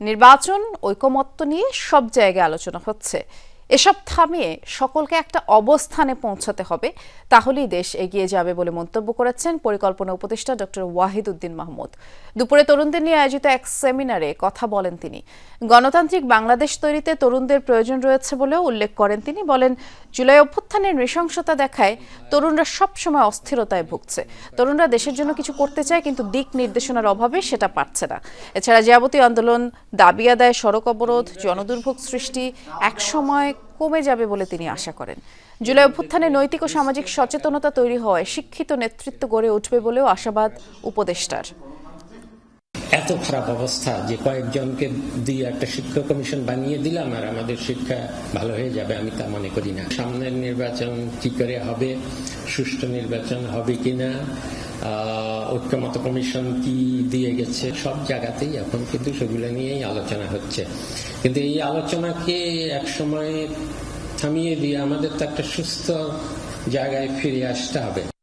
নির্বাচন ঐকমত্য নিয়ে সব জায়গায় আলোচনা হচ্ছে। এসব থামিয়ে সকলকে একটা অবস্থানে পৌঁছাতে হবে, তাহলেই দেশ এগিয়ে যাবে বলে মন্তব্য করেছেন পরিকল্পনা উপদেষ্টা ডক্টর ওয়াহিদ উদ্দিন মাহমুদ। দুপুরে তরুণদের নিয়ে আয়োজিত এক সেমিনারে কথা বলেন তিনি। গণতান্ত্রিক বাংলাদেশ তৈরিতে তরুণদের প্রয়োজন রয়েছে বলেও উল্লেখ করেন তিনি। বলেন, জুলাই অভ্যুত্থানের নৃশংসতা দেখায় তরুণরা সবসময় অস্থিরতায় ভুগছে। তরুণরা দেশের জন্য কিছু করতে চায় কিন্তু দিক নির্দেশনার অভাবে সেটা পারছে না। এছাড়া যাবতীয় আন্দোলন, দাবি আদায়, সড়ক অবরোধ, জনদুর্ভোগ সৃষ্টি, একসময় কমে যাবে বলে তিনি আশা করেন। জুলাই অভ্যুত্থানে নৈতিক ও সামাজিক সচেতনতা তৈরি হওয়ায় শিক্ষিত নেতৃত্ব গড়ে উঠবে বলেও আশাবাদ উপদেষ্টার। এত খারাপ অবস্থা যে কয়েকজনকে দিয়ে একটা শিক্ষা কমিশন বানিয়ে দিলাম আর আমাদের শিক্ষা ভালো হয়ে যাবে, আমি তা মনে করি না। সামনের নির্বাচন কি করে হবে, সুষ্ঠু নির্বাচন হবে কিনা ঐক্যমত কমিশন কি দিয়ে গেছে। সব জায়গাতেই এখন কিন্তু সেগুলো নিয়েই আলোচনা হচ্ছে। কিন্তু এই আলোচনাকে এক সময় থামিয়ে দিয়ে আমাদের তো একটা সুস্থ জায়গায় ফিরে আসতে হবে।